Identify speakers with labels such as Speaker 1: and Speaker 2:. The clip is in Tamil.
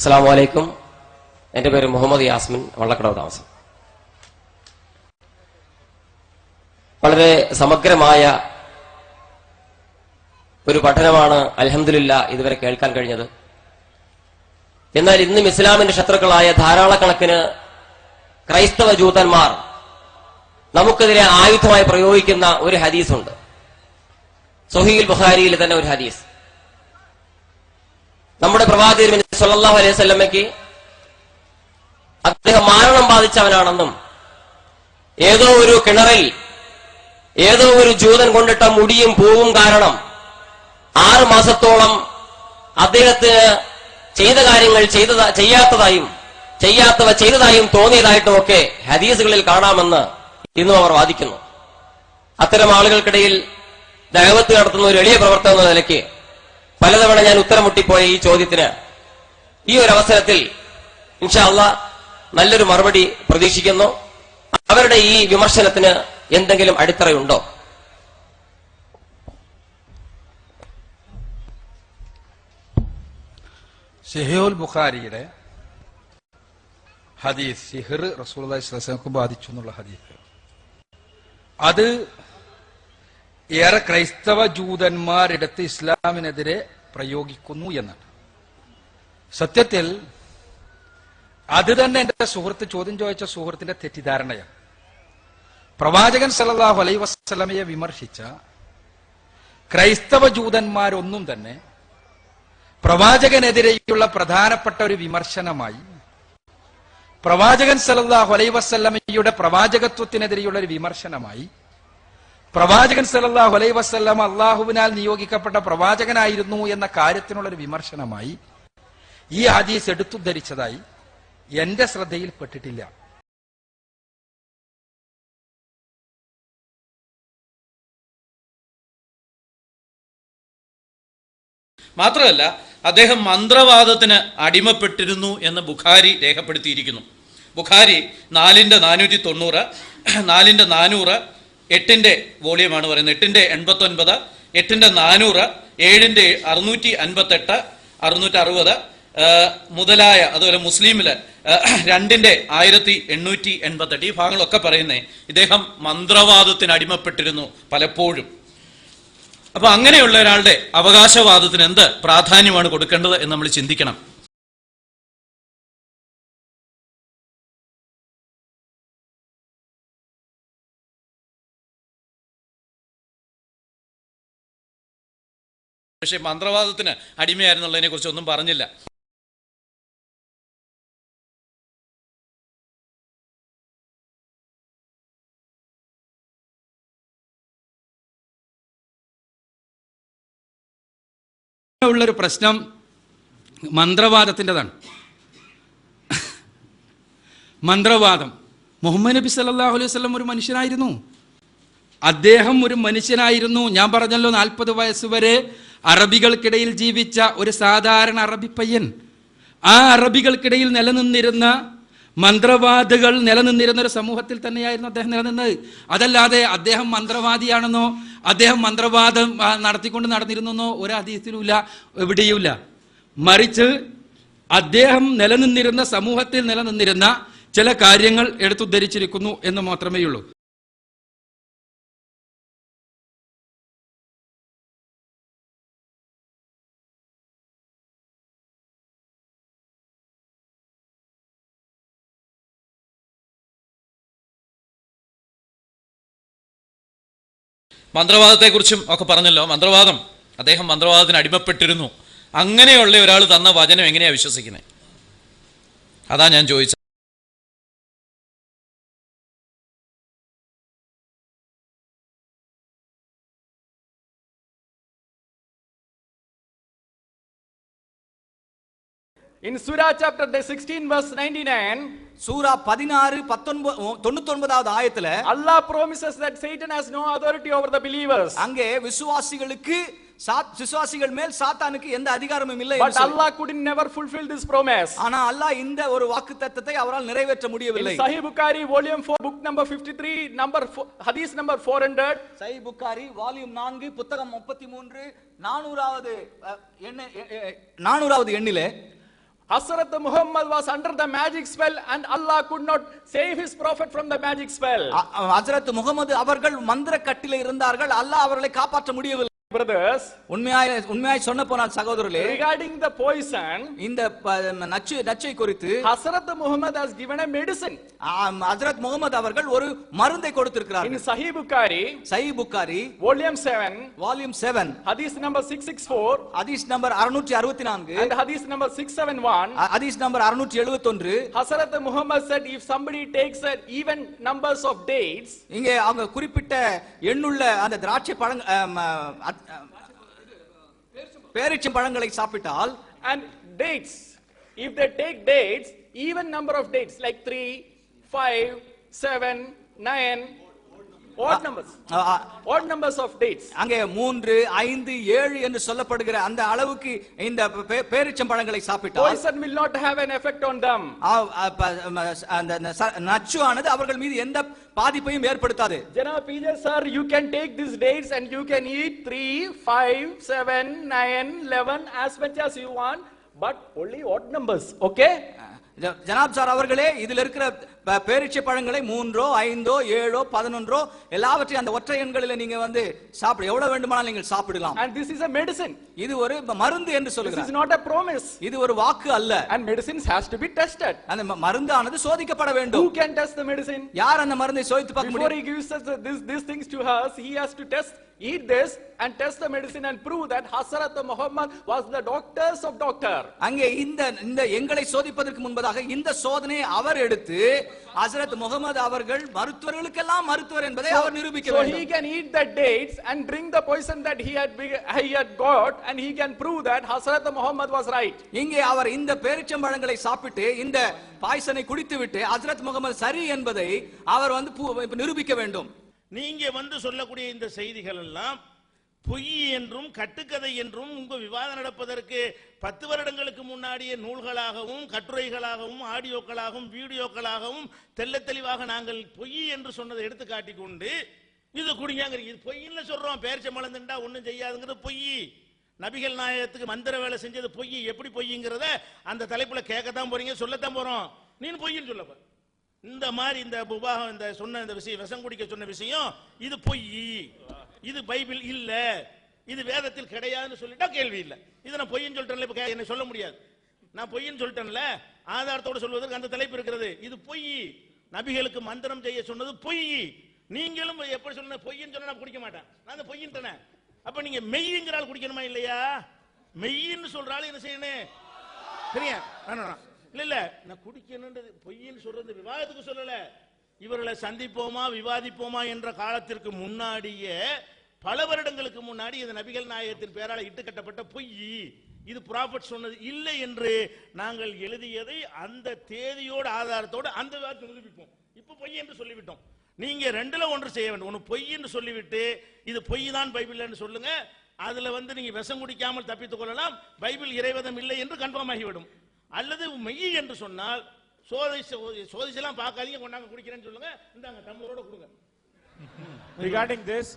Speaker 1: അസ്സാം വലൈക്കും എന്റെ പേര് മുഹമ്മദ് യാസ്മിൻ വള്ളക്കടവ് താമസം. വളരെ സമഗ്രമായ ഒരു പഠനമാണ് അലഹമില്ല ഇതുവരെ കേൾക്കാൻ കഴിഞ്ഞത്. എന്നാൽ ഇന്നും ഇസ്ലാമിന്റെ ശത്രുക്കളായ ധാരാളക്കണക്കിന് ക്രൈസ്തവ ജൂതന്മാർ നമുക്കെതിരെ ആയുധമായി പ്രയോഗിക്കുന്ന ഒരു ഹദീസുണ്ട്. സൊഹീൽ ബുഖാരിയിൽ തന്നെ ഒരു ഹദീസ്. നമ്മുടെ പ്രവാചകൻ സല്ലല്ലാഹു അലൈഹി വസല്ലമയ്ക്ക് അദ്ദേഹം മാരണം ബാധിച്ചവനാണെന്നും ഏതോ ഒരു കിണറിൽ ഏതോ ഒരു ജൂതൻ കൊണ്ടിട്ട മുടിയും പൂവും കാരണം ആറ് മാസത്തോളം അദ്ദേഹത്തിന് ചെയ്ത കാര്യങ്ങൾ ചെയ്തതാ ചെയ്യാത്തതായും ചെയ്യാത്തവ ചെയ്തതായും തോന്നിയതായിട്ടും ഒക്കെ ഹദീസുകളിൽ കാണാമെന്ന് ഇന്നും അവർ വാദിക്കുന്നു. അത്തരം ആളുകൾക്കിടയിൽ ദൈവത്ത് നടത്തുന്ന ഒരു എളിയ പ്രവർത്തനം എന്ന നിലയ്ക്ക് പലതവണ ഞാൻ ഉത്തരം മുട്ടിപ്പോയ ഈ ചോദ്യത്തിന് ഈ ഒരു അവസരത്തിൽ ഇൻഷാല്ല നല്ലൊരു മറുപടി പ്രതീക്ഷിക്കുന്നു. അവരുടെ ഈ വിമർശനത്തിന് എന്തെങ്കിലും അടിത്തറയുണ്ടോ?
Speaker 2: ഷെഹിയോൽ ബുഖാരിയുടെ ഹദീസ് സിഹിർ റസൂൽ ബാധിച്ചു എന്നുള്ള ഹദീസ്. അത് ഏറെ ക്രൈസ്തവ ജൂതന്മാരെടുത്ത് ഇസ്ലാമിനെതിരെ പ്രയോഗിക്കുന്നു എന്നാണ് സത്യത്തിൽ അത് തന്നെ എന്റെ സുഹൃത്ത് ചോദ്യം ചോദിച്ച സുഹൃത്തിന്റെ തെറ്റിദ്ധാരണയാണ്. പ്രവാചകൻ സല്ലല്ലാഹു അലൈ വസല്ലമയെ വിമർശിച്ച ക്രൈസ്തവ ജൂതന്മാരൊന്നും തന്നെ പ്രവാചകനെതിരെയുള്ള പ്രധാനപ്പെട്ട ഒരു വിമർശനമായി പ്രവാചകൻ സല്ലല്ലാഹു അലൈ വസല്ലമയുടെ പ്രവാചകത്വത്തിനെതിരെയുള്ള ഒരു വിമർശനമായി പ്രവാചകൻ സലല്ലാഹു അലൈ വസല്ലമ അള്ളാഹുവിനാൽ നിയോഗിക്കപ്പെട്ട പ്രവാചകനായിരുന്നു എന്ന കാര്യത്തിനുള്ളൊരു വിമർശനമായി ഈ ഹദീസ് എടുത്തുദ്ധരിച്ചതായി എന്റെ ശ്രദ്ധയിൽപ്പെട്ടിട്ടില്ല.
Speaker 3: മാത്രമല്ല അദ്ദേഹം മന്ത്രവാദത്തിന് അടിമപ്പെട്ടിരുന്നു എന്ന് ബുഖാരി രേഖപ്പെടുത്തിയിരിക്കുന്നു. ബുഖാരി നാലിന്റെ നാനൂറ്റി തൊണ്ണൂറ് നാലിന്റെ നാനൂറ് എട്ടിന്റെ വോളിയമാണ് പറയുന്നത്. എട്ടിന്റെ എൺപത്തൊൻപത് എട്ടിന്റെ നാനൂറ് ഏഴിന്റെ അറുന്നൂറ്റി അൻപത്തെട്ട് അറുന്നൂറ്റി അറുപത് മുതലായ അതുപോലെ മുസ്ലിമിൽ രണ്ടിന്റെ ആയിരത്തി എണ്ണൂറ്റി എൺപത്തെട്ട് ഈ ഭാഗങ്ങളൊക്കെ പറയുന്നേ ഇദ്ദേഹം മന്ത്രവാദത്തിന് അടിമപ്പെട്ടിരുന്നു പലപ്പോഴും. അപ്പൊ അങ്ങനെയുള്ള ഒരാളുടെ അവകാശവാദത്തിന് എന്ത് പ്രാധാന്യമാണ് കൊടുക്കേണ്ടത് എന്ന് നമ്മൾ ചിന്തിക്കണം. പക്ഷേ മന്ത്രവാദത്തിന് അടിമയായിരുന്നുള്ളതിനെ കുറിച്ച് ഒന്നും പറഞ്ഞില്ല.
Speaker 2: ഉള്ളൊരു പ്രശ്നം മന്ത്രവാദത്തിന്റെതാണ്. മന്ത്രവാദം. മുഹമ്മദ് നബി സല്ലാഹു അലൈഹി വസല്ലം ഒരു മനുഷ്യനായിരുന്നു. അദ്ദേഹം ഒരു മനുഷ്യനായിരുന്നു. ഞാൻ പറഞ്ഞല്ലോ നാൽപ്പത് വയസ്സ് വരെ അറബികൾക്കിടയിൽ ജീവിച്ച ഒരു സാധാരണ അറബി പയ്യൻ. ആ അറബികൾക്കിടയിൽ നിലനിന്നിരുന്ന മന്ത്രവാദികൾ നിലനിന്നിരുന്ന ഒരു സമൂഹത്തിൽ തന്നെയായിരുന്നു അദ്ദേഹം നിലനിന്നത്. അതല്ലാതെ അദ്ദേഹം മന്ത്രവാദിയാണെന്നോ അദ്ദേഹം മന്ത്രവാദം നടത്തിക്കൊണ്ട് നടന്നിരുന്നെന്നോ ഒരു അതീതത്തിലുമില്ല എവിടെയുമില്ല. മറിച്ച് അദ്ദേഹം നിലനിന്നിരുന്ന സമൂഹത്തിൽ നിലനിന്നിരുന്ന ചില കാര്യങ്ങൾ എടുത്തുദ്ധരിച്ചിരിക്കുന്നു എന്ന് മാത്രമേ ഉള്ളൂ
Speaker 3: മന്ത്രവാദത്തെക്കുറിച്ചും ഒക്കെ പറഞ്ഞല്ലോ. മന്ത്രവാദം. അദ്ദേഹം മന്ത്രവാദത്തിന് അടിമപ്പെട്ടിരുന്നു. അങ്ങനെയുള്ള ഒരാൾ തന്ന വചനം എങ്ങനെയാണ് വിശ്വസിക്കുന്നത് അതാ ഞാൻ ചോദിച്ചത്.
Speaker 4: In Surah chapter 16 verse 99,
Speaker 5: சூரா பதினாறு பத்தொன்பது தொண்ணூத்தொன்பதாவது ஆயத்துல
Speaker 4: Allah promises that Satan has no authority over the believers.
Speaker 5: அங்கே விசுவாசிகளுக்கு சாத்- விசுவாசிகள் மேல் சாத்தானுக்கு எந்த அதிகாரமும் இல்லை சொல்லி-
Speaker 4: Allah couldn't never fulfill this promise.
Speaker 5: ஆனா அல்லாஹ் இந்த ஒரு வாக்கு தத்தத்தை அவரால் நிறைவேற்ற முடியவில்லை
Speaker 4: Sahih Bukhari, volume 4, book number 53, number four, hadith number 400,
Speaker 5: சை புக்காரி வால்யூம் நான்கு புத்தகம் முப்பத்தி மூன்று நானூறாவது அஹ், எண்ண நானூறாவது எண்ணிலே
Speaker 4: Hazrat Muhammad was under the magic spell and Allah could not save his prophet from the magic spell.
Speaker 5: ஹஜரத் முகமது அவர்கள் மந்திர கட்டில இருந்தார்கள் அல்லாஹ் அவர்களை காப்பாற்ற முடியவில்லை
Speaker 4: Brothers,
Speaker 5: உண்மையாய் உண்மையாய் சொன்ன போனால் சகோதரர்களே
Speaker 4: regarding the poison,
Speaker 5: இந்த நச்சு நச்சை குறித்து
Speaker 4: Muhammad has given a medicine.
Speaker 5: ஆம், ஹஜரத் முகமது அவர்கள் ஒரு மருந்தை
Speaker 4: In
Speaker 5: கொடுத்திருக்கிறார்கள்
Speaker 4: Sahih Bukhari,
Speaker 5: சை Bukhari
Speaker 4: volume 7,
Speaker 5: volume seven
Speaker 4: hadith number 664
Speaker 5: ஹதீஸ் நம்பர் அறுநூற்றி அறுபத்தி நான்கு
Speaker 4: and hadith number 671,
Speaker 5: ஹதீஸ் நம்பர் அறுநூற்றி எழுபத்தொன்று
Speaker 4: Hazrat Muhammad said if somebody takes an even numbers of dates,
Speaker 5: இங்கே அவங்க குறிப்பிட்ட எண்ணுள்ள அந்த திராட்சை பழங்க ஆம், அ- அ- பேரிச்சம் பழங்களை சாப்பிட்டால்
Speaker 4: and dates, if they take dates, even number of dates like 3, 5, 7, 9, odd numbers,
Speaker 5: a- a-
Speaker 4: odd numbers of dates.
Speaker 5: அங்கே மூன்று ஐந்து ஏழு என்று சொல்லப்படுகிற அந்த அளவுக்கு இந்த பேரீச்சம் பழங்களை சாப்பிட்டால்
Speaker 4: Poison will not have an effect on them.
Speaker 5: அந்த நச்சு ஆனது அவர்கள் மீது எந்த பாதிப்பையும் ஏற்படுத்தாது
Speaker 4: Janab PJ sir, you can take these dates and you can eat 3, 5, 7, 9, 11 as much as you want, but only odd numbers, okay?
Speaker 5: ஜனாப் சார் அவர்களே இதுல இருக்கிற ப- பேரீச்சை பழங்களை மூன்றோ ஐந்தோ ஏழோ பதினொன்றோ எல்லாவற்றையும் அந்த ஒற்றை எண்களில் நீங்க வந்து சாப்பிட எவ்வளவு வேண்டுமானாலும் நீங்கள் சாப்பிடலாம்
Speaker 4: And this is a medicine.
Speaker 5: இது ஒரு மருந்து என்று
Speaker 4: This is
Speaker 5: சொல்லுகிறார்
Speaker 4: not a promise.
Speaker 5: இது ஒரு வாக்கு அல்ல
Speaker 4: And medicines has to be tested.
Speaker 5: அந்த மருந்தானது சோதிக்கப்பட வேண்டும்
Speaker 4: Who can test the medicine?
Speaker 5: யார் அந்த மருந்தை சோதித்து பார்க்க
Speaker 4: Before
Speaker 5: முடியும்
Speaker 4: he gives us the- this, these things to us, he has to test, eat this and test the medicine and prove that Hazrat Muhammad was the doctors of doctor.
Speaker 5: அங்கே இந்த இந்த எங்களை சோதிப்பதற்கு முன்பதாக இந்த சோதனையை அவர் எடுத்து ஹசரத் முகமது அவர்கள் மருத்துவர்களுக்கெல்லாம் மருத்துவர் என்பதை அவர் நிரூபிக்க
Speaker 4: So he
Speaker 5: வேண்டும்
Speaker 4: can eat the dates and drink the poison that he had, he had got and he can prove that Hazrat Muhammad was right.
Speaker 5: இங்கே அவர் இந்த பேரிச்சம்பழங்களை சாப்பிட்டு இந்த பாய்சனை குடித்துவிட்டு ஹசரத் முகமது சரி என்பதை அவர் வந்து பு- நிரூபிக்க வேண்டும்
Speaker 6: நீங்க வந்து சொல்லக்கூடிய இந்த செய்திகள் எல்லாம் பொய் என்றும் கட்டுக்கதை என்றும் உங்க விவாதம் நடப்பதற்கு பத்து வருடங்களுக்கு முன்னாடியே நூல்களாகவும் கட்டுரைகளாகவும் ஆடியோக்களாகவும் வீடியோக்களாகவும் தெல்ல தெளிவாக நாங்கள் பொய் என்று சொன்னதை எடுத்து காட்டிக் கொண்டு இது குடிங்கிறீங்க இது பொய்ன்னு சொல்றோம். பேரிச்சம்பழம் மலர்ந்துட்டா ஒன்றும் செய்யாதுங்கிறது பொய். நபிகள் நாயகத்துக்கு மந்திர வேலை செஞ்சது பொய். எப்படி பொய்ங்கிறத அந்த தலைப்புல கேட்கத்தான் போறீங்க சொல்லத்தான் போறோம். நீ பொய்ன்னு சொல்லப்ப இந்த மாதிரி இந்த உபாகம் இந்த சொன்ன இந்த விஷயம் விஷம் குடிக்க சொன்ன விஷயம் இது பொய். இது பைபிள் இல்ல. இது வேதத்தில் கிடையாதுன்னு சொல்லிட்டா கேள்வி இல்ல. இது நான் பொய்ன்னு சொல்லிட்டேன்ல இப்ப என்னை என்ன சொல்ல முடியாது. நான் பொய்ன்னு சொல்லிட்டேன்ல ஆதாரத்தோட சொல்வதற்கு அந்த தலைப்பு இருக்கிறது. இது பொய். நபிகளுக்கு மந்திரம் செய்ய சொன்னது பொய். நீங்களும் எப்படி சொன்ன பொய்ன்னு சொன்னா நான் குடிக்க மாட்டேன். நான் அந்த பொய்யின்ட்டேனே அப்ப நீங்க மெய்யுங்கிறால் குடிக்கணுமா இல்லையா? மெய்யின்னு சொல்றாலும் என்ன செய்யணும்? சரியா? இல்ல இல்ல. நான் குடிக்கணுன்றது பொய்ன்னு சொல்றது விவாதத்துக்கு சொல்லல. இவர்களை சந்திப்போமா விவாதிப்போமா என்ற காலத்திற்கு முன்னாடியே பல வருடங்களுக்கு முன்னாடி இது நபிகள் நாயகத்தின் பேரால் இட்டு கட்டப்பட்ட பொய். இது ப்ராஃபட் சொன்னது இல்லை என்று நாங்கள் எழுதியதை அந்த தேதியோட ஆதாரத்தோடு அந்த விவாதத்தை நிரூபிப்போம். இப்போ பொய் என்று சொல்லிவிட்டோம். நீங்க ரெண்டுல ஒன்று செய்ய வேண்டும். ஒன்று பொய் என்று சொல்லிவிட்டு இது பொய் தான் பைபிள்னு சொல்லுங்க. அதுல வந்து நீங்க விஷம் குடிக்காமல் தப்பித்துக் கொள்ளலாம். பைபிள் இறைவதம் இல்லை என்று கன்ஃபார்ம் ஆகிவிடும். அல்லது மெய் என்று சொன்னால் சோதிச்சு சோதிஷெல்லாம் பார்க்காதீங்க கொண்டாங்க குடிக்கிறேன்னு சொல்லுங்க. இந்தாங்க டம்ளரோட கொடுங்க.
Speaker 7: Regarding this